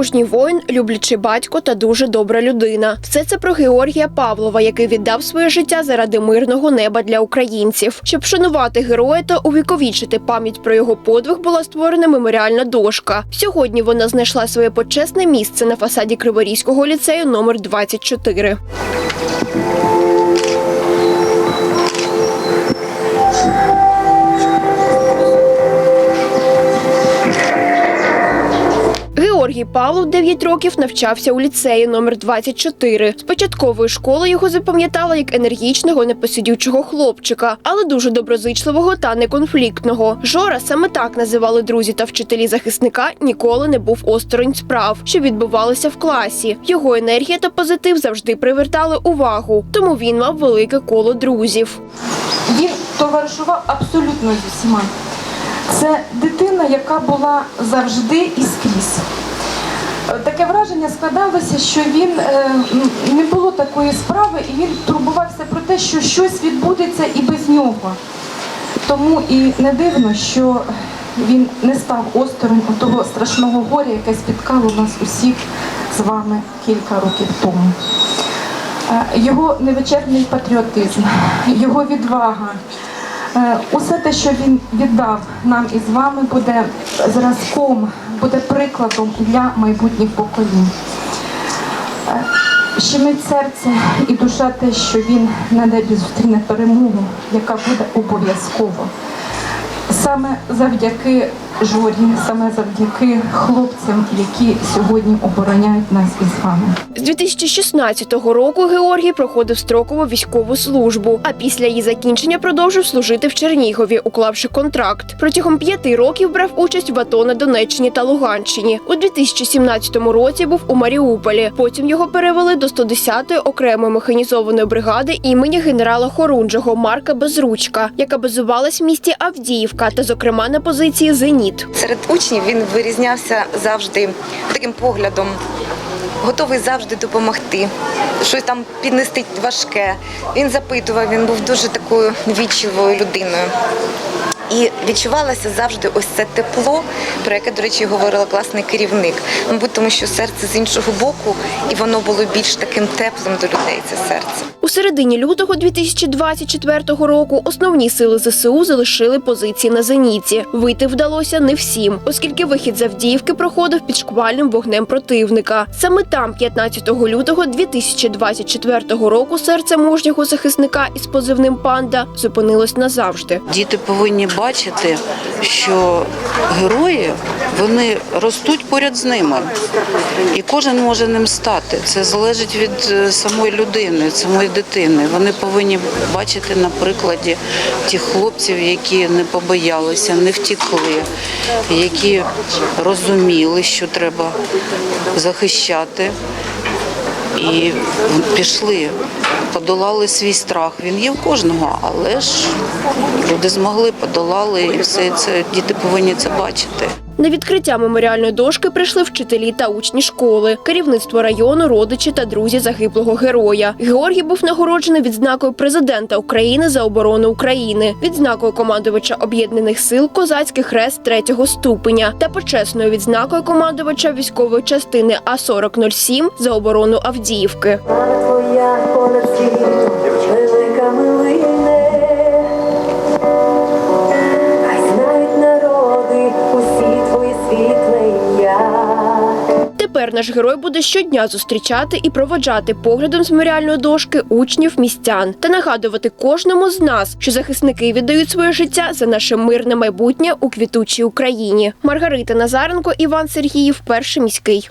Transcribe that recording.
Мужній воїн, люблячий батько та дуже добра людина. Все це про Георгія Павлова, який віддав своє життя заради мирного неба для українців. Щоб шанувати героя та увіковічити пам'ять про його подвиг, була створена меморіальна дошка. Сьогодні вона знайшла своє почесне місце на фасаді Криворізького ліцею номер 24. Павлов 9 років навчався у ліцеї номер 24. З початкової школи його запам'ятала як енергічного, непосидючого хлопчика, але дуже доброзичливого та неконфліктного. Жора саме так називали друзі та вчителі захисника. Ніколи не був осторонь справ, що відбувалися в класі. Його енергія та позитив завжди привертали увагу, тому він мав велике коло друзів. Він товаришував абсолютно зі всіма. Це дитина, яка була завжди і скрізь. Таке враження складалося, що він е, не було такої справи, і він турбувався про те, що щось відбудеться і без нього. Тому і не дивно, що він не став осторонь того страшного горя, яке спіткало нас усіх з вами кілька років тому. Е, Його невичерпний патріотизм, його відвага. Е, Усе те, що він віддав нам із вами, буде зразком, буде прикладом для майбутніх поколінь. Е, Щемить серце і душа те, що він на небі зустріне перемогу, яка буде обов'язково. Саме завдяки журі, саме завдяки хлопцям, які сьогодні обороняють нас із вами. З 2016 року Георгій проходив строкову військову службу, а після її закінчення продовжив служити в Чернігові, уклавши контракт. Протягом п'яти років брав участь в АТО на Донеччині та Луганщині. У 2017 році був у Маріуполі. Потім його перевели до 110-ї окремої механізованої бригади імені генерала Хорунжого Марка Безручка, яка базувалась в місті Авдіївка та, зокрема, на позиції Зеніт. Серед учнів він вирізнявся завжди таким поглядом, готовий завжди допомогти, щось там піднести важке. Він запитував, він був дуже такою вічливою людиною. І відчувалося завжди ось це тепло, про яке, до речі, говорила класний керівник. Мабуть, тому що серце з іншого боку, і воно було більш таким теплим до людей. Це серце. У середині лютого 2024 року основні сили ЗСУ залишили позиції на зеніті. Вийти вдалося не всім, оскільки вихід з Авдіївки проходив під шквальним вогнем противника. Саме там, 15 лютого 2024 року, серце мужнього захисника із позивним панда зупинилось назавжди. Діти повинні бачити, що герої вони ростуть поряд з ними, і кожен може ним стати. Це залежить від е, самої людини, самої дитини. Вони повинні бачити на прикладі тих хлопців, які не побоялися, не втікли, які розуміли, що треба захищати. І пішли, подолали свій страх. Він є в кожного, але ж люди змогли, подолали, і все це діти повинні це бачити. На відкриття меморіальної дошки прийшли вчителі та учні школи, керівництво району, родичі та друзі загиблого героя. Георгій був нагороджений відзнакою президента України за оборону України, відзнакою командувача об'єднаних сил Козацький хрест третього ступеня та почесною відзнакою командувача військової частини А 4007 за оборону Авдіївки. Наш герой буде щодня зустрічати і проводжати поглядом з меморіальної дошки учнів містян та нагадувати кожному з нас, що захисники віддають своє життя за наше мирне майбутнє у квітучій Україні. Маргарита Назаренко, Іван Сергіїв, перший міський.